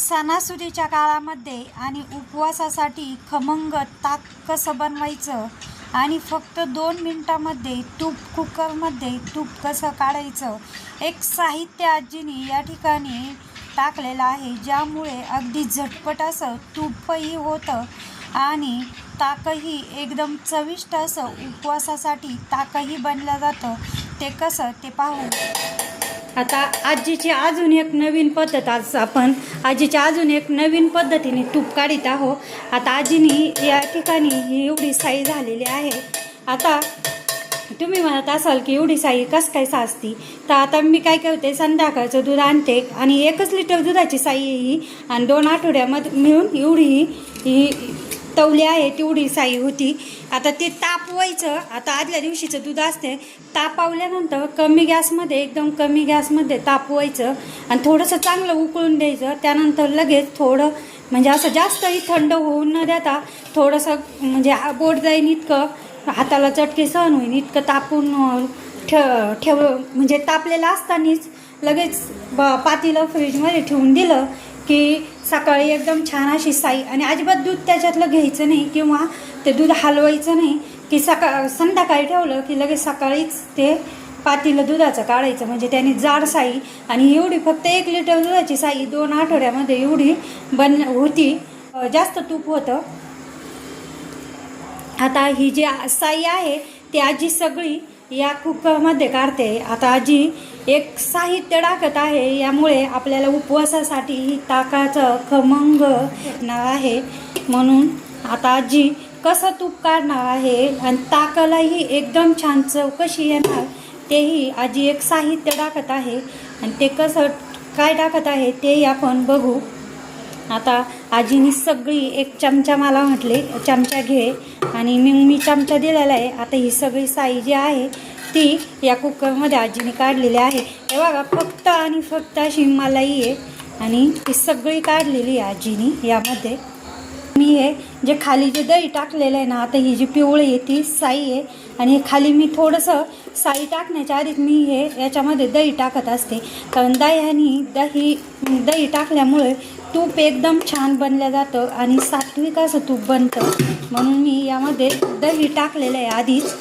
सणासुदीच्या काळामध्ये आणि उपवासासाठी खमंग ताक कसं बनवायचं आणि फक्त दोन मिनटामध्ये तूप कुकरमध्ये तूप कसं काढायचं एक साहित्य आजीने या ठिकाणी टाकलेलं आहे ज्यामुळे अगदी झटपट असं तूपही होतं आणि ताकही एकदम चविष्ट असं उपवासासाठी ताकही बनलं जातं. ते कसं ते पाहू. आता आजीची अजून एक नवीन पद्धत आज आपण आजीची अजून एक नवीन पद्धतीने तूप काढीत आहो आता आजीनी या ठिकाणी ही एवढी साई झालेली आहे. आता तुम्ही म्हणत असाल की एवढी साई कस काय साचती तर आता मी काय करते संध्याकाळचं दूध आणते आणि एकच लिटर दुधाची साई ही. आणि दोन आठवड्यामध्ये मिळून एवढी ही तवली आहे तेवढी साई होती. आता ते तापवायचं आता आदल्या दिवशीचं दूध असते तापावल्यानंतर कमी गॅसमध्ये एकदम कमी गॅसमध्ये तापवायचं आणि थोडंसं चांगलं उकळून द्यायचं. त्यानंतर लगेच थोडं म्हणजे असं जास्तही थंड होऊन न देता थोडंसं म्हणजे बोट जाईन इतकं हाताला चटके सहन होईन इतकं तापून ठेव ठेव म्हणजे तापलेलं असतानाच लगेच ब पातीला फ्रीजमध्ये ठेवून दिलं. की सकाळी एकदम छान अशी साई आणि अजिबात दूध त्याच्यातलं घ्यायचं नाही किंवा ते दूध हलवायचं नाही की सकाळ संध्याकाळी ठेवलं की लगेच सकाळीच ते पातीला दुधाचं काढायचं. म्हणजे त्याने जाड साई आणि एवढी फक्त एक लिटर दुधाची साई दोन आठवड्यामध्ये एवढी बन होती. जास्त तूप होतं. आता ही जी साई आहे ती आजी सगळी या कुकरमध्ये काढते. आता आजी एक साहित्य टाकत आहे. यामुळे आपल्याला उपवासासाठी ही ताकाचं खमंग येणार आहे. म्हणून आता आजी कसं तूप काढणार आहे आणि ताकालाही एकदम छान चव कशी येणार तेही आजी एक साहित्य टाकत आहे. आणि ते कसं काय टाकत आहे तेही आपण बघू. आता आजीनी सगळी एक चमचा मला म्हटले चमचा घे. आणि मग मी चमचा दिलेला आहे. आता ही सगळी साई जी आहे ती या कुकरमध्ये आजीने काढलेली आहे. हे बघा फक्त आणि फक्त अशी मलाई आहे. आणि ती सगळी काढलेली आहे आजीनी यामध्ये. मी हे जे खाली जे दही टाकलेलं आहे ना आता ही जी पिवळी आहे ती साई आहे. आणि हे खाली मी थोडंसं साई टाकण्याच्या आधीच मी हे याच्यामध्ये दही टाकत असते. कारण दह्यानी दही दही टाकल्यामुळे तूप एकदम छान बनलं जातं आणि सात्विक असं तूप बनतं. म्हणून मी यामध्ये दही टाकलेलं आहे आधीच.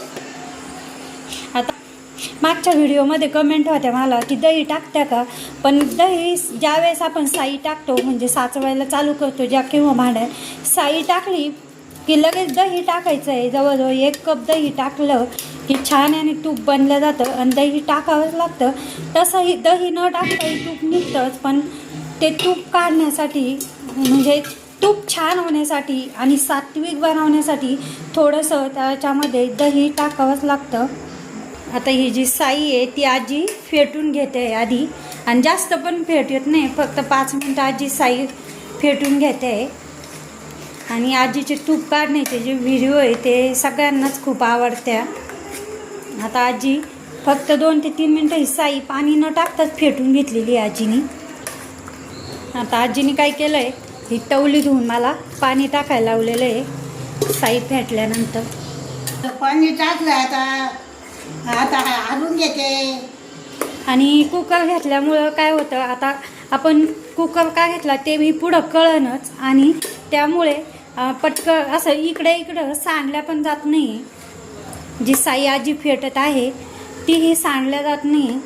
मागच्या व्हिडिओमध्ये कमेंट होत्या मला की दही टाकत्या का? पण दही ज्यावेळेस आपण साई टाकतो म्हणजे साचवायला चालू करतो ज्या किंवा भांड्यात साई टाकली की लगेच दही टाकायचं आहे जवळजवळ एक कप दही टाकलं की छान आणि तूप बनलं जातं आणि दही टाकावंच लागतं. तसंही दही न टाकताही तूप निघतंच पण ते तूप काढण्यासाठी म्हणजे तूप छान होण्यासाठी आणि सात्विक बनवण्यासाठी थोडंसं त्याच्यामध्ये दही टाकावंच लागतं. आता ही जी साई आहे ती आजी फेटून घेते आधी. आणि जास्त पण फेटत नाही फक्त पाच मिनटं आजी साई फेटून घेते. आणि आजीचे तूप काढण्याचे जे व्हिडिओ आहे ते सगळ्यांनाच खूप आवडत्या आता आजी फक्त दोन ते तीन मिनटं ही साई पाणी न टाकताच फेटून घेतलेली आहे आजीनी. आता आजीने काय केलं आहे ही तवली धुवून मला पाणी टाकायला लावलेलं आहे साई फेटल्यानंतर. तर पाणी टाकलं आता आता आणून घेते. आणि कुकर घेतल्यामुळं काय होतं आता आपण कुकर का घेतला ते मी पुढं कळणच. आणि त्यामुळे पटकन असं इकडे इकडं सांडल्या पण जात नाही. जी साई आजी फेटत आहे तीही सांडल्या जात नाही.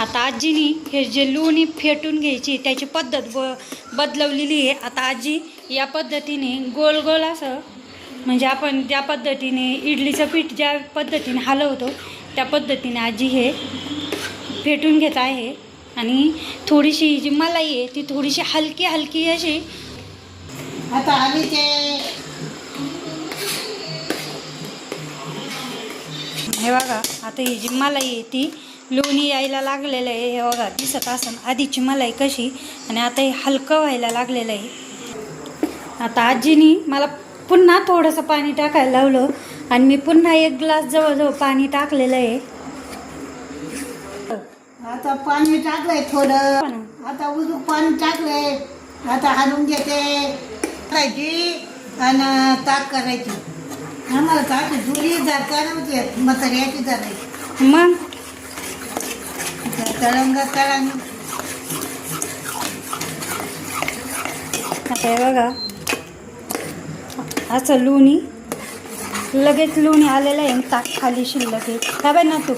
आता आजीनी हे जे लोणी फेटून घ्यायची त्याची पद्धत ब बदलवलेली आहे. आता आजी या पद्धतीने गोल गोल असं म्हणजे आपण ज्या पद्धतीने इडलीचं पीठ ज्या पद्धतीने हलवतो त्या पद्धतीने आजी हे फेटून घेत आहे. आणि थोडीशी ही जी मलाई आहे ती थोडीशी हलकी हलकी अशी. आता आली ते हे बघा आता ही जी मलाई आहे ती लोणी यायला लागलेलं आहे. हे बघा दिसत असन आधीची मलाई कशी. आणि आता हे हलकं व्हायला लागलेलं आहे. आता आजीनी मला पुन्हा थोडंसं पाणी टाकायला लावलं आणि मी पुन्हा एक ग्लास जवळजवळ पाणी टाकलेलं आहे. आता पाणी टाकलंय थोडं. आता उजूक पाणी टाकलंय. आता हलवून घेते. करायची आणि ताक करायची. आम्हाला ताक जुरी जर करायची म्हाताऱ्याची धरायची मग? तळंग तळंग. आता बघा. असं लोणी लगेच लोणी आलेलं आहे ताक खाली शिल्लक आहे. बाई ना तू?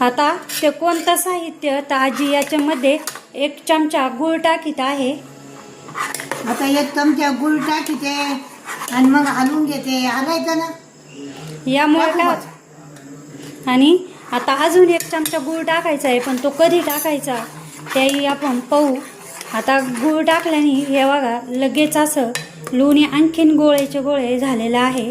आता ते कोणतं साहित्य? तर आजी याच्यामध्ये एक चमचा गूळ टाकीत आहे. आता एक चमचा गुळ टाकीते आणि मग हलवून घेते. हलायचं ना? यामुळे काय. आणि आता अजून एक चमचा गूळ टाकायचा आहे पण तो कधी टाकायचा? त्याही आपण पाहू. आता गूळ टाकल्याने हे बघा लगेच असं लोणी आणखीन गोळेचे गोळे झालेलं आहे.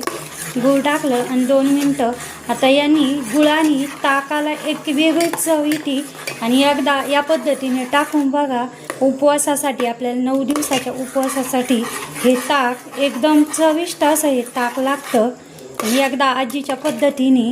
गूळ टाकलं आणि दोन मिनटं आता यांनी गुळाने ताकाला एक वेगळीच चव येते. आणि एकदा या पद्धतीने टाकून बघा उपवासासाठी आपल्याला नऊ दिवसाच्या उपवासासाठी हे ताक एकदम चविष्ट असं हे ताक लागतं. आणि एकदा आजीच्या पद्धतीने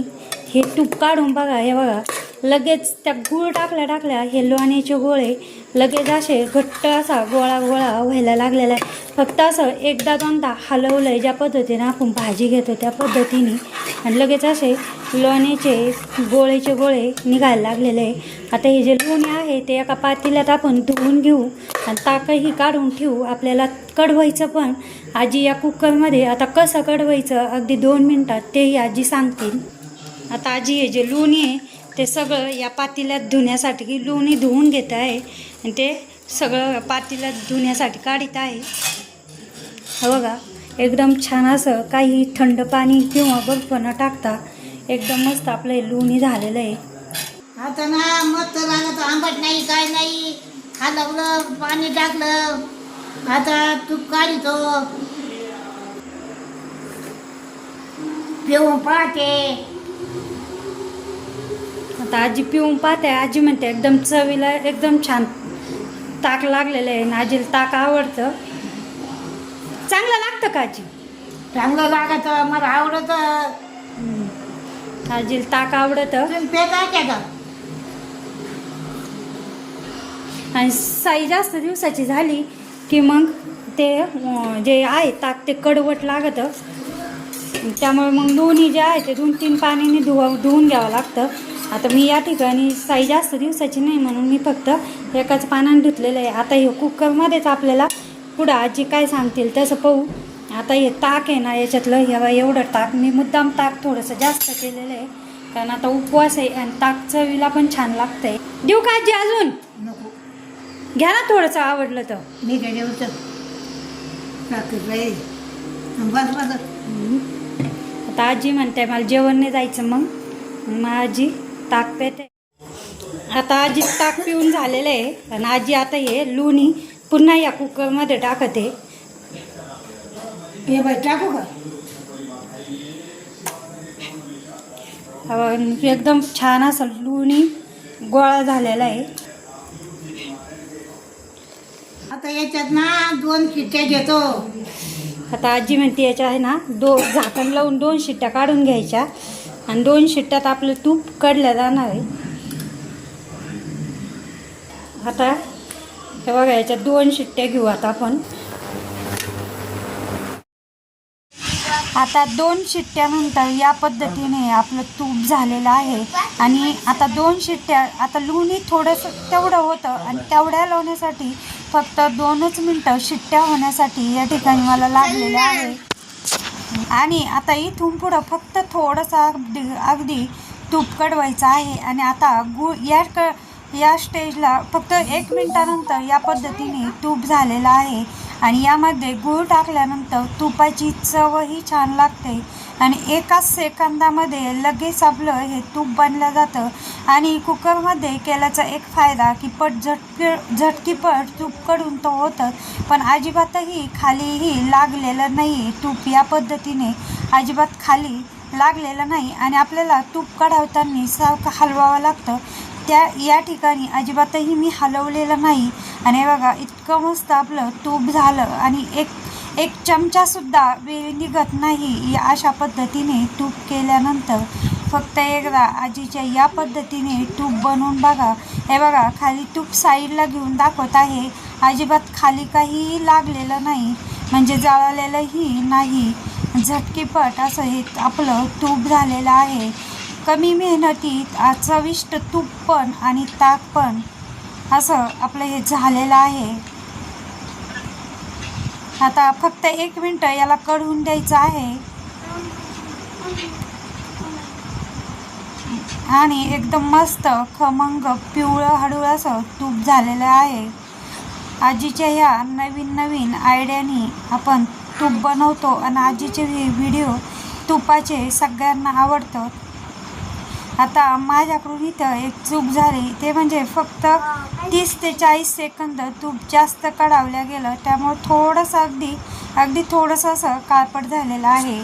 हे तूप काढून बघा हे बघा. लगेच त्या गूळ टाकल्या टाकल्या हे लोण्याचे गोळे लगेच असे घट्ट असा गोळा गोळा व्हायला लागलेला आहे. फक्त असं एकदा दोनदा हलवलं आहे ज्या पद्धतीने आपण भाजी घेतो त्या पद्धतीने. आणि लगेच असे लोण्याचे गोळेचे गोळे निघायला लागलेले आहे. आता हे जे लोणी आहे ते एका पातेल्यात आपण धुवून घेऊ आणि ताकही काढून ठेवू. आपल्याला कढवायचं पण आजी या कुकरमध्ये आता कसं कढवायचं अगदी दोन मिनटात तेही आजी सांगतील. आता आजी हे जे लोणी आहे ते सगळं या पातेल्यात धुण्यासाठी लोणी धुवून घेत आहे. आणि ते सगळं पातेल्यात धुण्यासाठी काढीत आहे. बघा एकदम छान असं काही थंड पाणी किंवा बर्फ न टाकता एकदम मस्त आपलं हे लोणी झालेलं आहे. आता ना मस्त लागत आंबट नाही काय नाही. हलवलं पाणी टाकलं. आता तूप काढितो. पिऊन पाहते. आता आजी पिऊन पाहते. आजी म्हणते एकदम चवीला एकदम छान ताक लागलेलं आहे आणि आजीला ताक आवडतं. चांगलं लागतं का आजी? चांगलं लागत. मला आवडत. आजीला ताक आवडतं. का आणि साई जास्त दिवसाची झाली की मग ते जे आहे ताक ते कडवट लागतं. त्यामुळे मग दोन्ही जे आहे ते दोन तीन पाण्याने धुवा धुवून घ्यावं लागतं. आता मी या ठिकाणी साई जास्त दिवसाची नाही म्हणून मी फक्त एकाच पानाने धुतलेलं आहे. आता हे कुकरमध्येच आपल्याला पुढं आजी काय सांगतील तसं पाहू. आता हे ताक आहे ना याच्यातलं हे बघा एवढं ताक. मी मुद्दाम ताक थोडंसं जास्त केलेलं आहे. कारण आता उपवास आहे आणि ताक चवीला पण छान लागतं आहे देऊ का आजी अजून? घ्या ना थोडंसं आवडलं तर. मी आता आजी म्हणते मला जेवण नाही जायचं मग. मग आजी ताक पेते. आता आजी ताक पिऊन झालेलं आहे. आणि आजी आता हे लोणी पुन्हा या कुकरमध्ये टाकते. हे बाई टाकू का? एकदम छान असं लोणी गोळा झालेला आहे. आता याच्यात ना दोन शिट्ट्या घेतो. आता आजी म्हणते याच्या आहे ना दो झाकण लावून दोन शिट्ट्या काढून घ्यायच्या. आणि दोन शिट्ट्यात आपलं तूप काढलं जाणार आहे. आता हे बघा याच्यात दोन शिट्ट्या घेऊ आता आपण. आता दोन शिट्ट्यानंतर या पद्धतीने आपलं तूप झालेलं आहे. आणि आता दोन शिट्ट्या आता लोणी थोडंसं तेवढं होतं आणि तेवढ्या लावण्यासाठी फक्त दोनच मिनटं शिट्ट्या होण्यासाठी या ठिकाणी मला लागलेल्या आहे आणि आता इथून पुढं फक्त थोडंसं अगदी अगदी तूप कडवायचं आहे. आणि आता गुळ या क या स्टेजला फक्त एक मिनटानंतर या पद्धतीने तूप झालेलं आहे. आणि यामध्ये गूळ टाकल्यानंतर तुपाची चवही छान लागते. आणि एकाच सेकंदामध्ये लगेच आपलं हे तूप बनलं जातं. आणि कुकरमध्ये केल्याचा एक फायदा की पट झटकी झटकीपट तूपकडून तो होतं पण अजिबातही खालीही लागलेलं नाही तूप या पद्धतीने. अजिबात खाली लागलेलं नाही आणि आपल्याला तूप काढवताना सारखं हलवावं लागतं. त्या या ठिकाणी अजिबातही मी हलवलेलं नाही. आणि बघा इतकं मस्त आपलं तूप झालं आणि एक एक चमचासुद्धा वेळ निघत नाही या अशा पद्धतीने तूप केल्यानंतर. फक्त एकदा आजीच्या या पद्धतीने तूप बनवून बघा. हे बघा खाली तूप साईडला घेऊन दाखवत आहे. अजिबात खाली काहीही लागलेलं नाही. म्हणजे जळालेलंही नाही. झटकीपट असं हे आपलं तूप झालेलं आहे. कमी मेहनतीत आ- चविष्ट तूप पण आणि ताक पण असं आपलं हे झालेलं आहे. आता फक्त एक मिनटं याला कढवून द्यायचं आहे. आणि एकदम मस्त खमंग पिवळं हळूळ असं तूप झालेलं आहे. आजीच्या ह्या नवीन नवीन आयडियानी आपण तूप बनवतो आणि आजीचे हे व्हिडिओ तुपाचे सगळ्यांना आवडतात आता माझ्याकडून इथं एक चूक झाली. ते म्हणजे फक्त तीस ते चाळीस सेकंद तूप जास्त कढावल्या गेलं. त्यामुळं थोडंसं अगदी अगदी थोडंसं असं काळपट झालेलं आहे.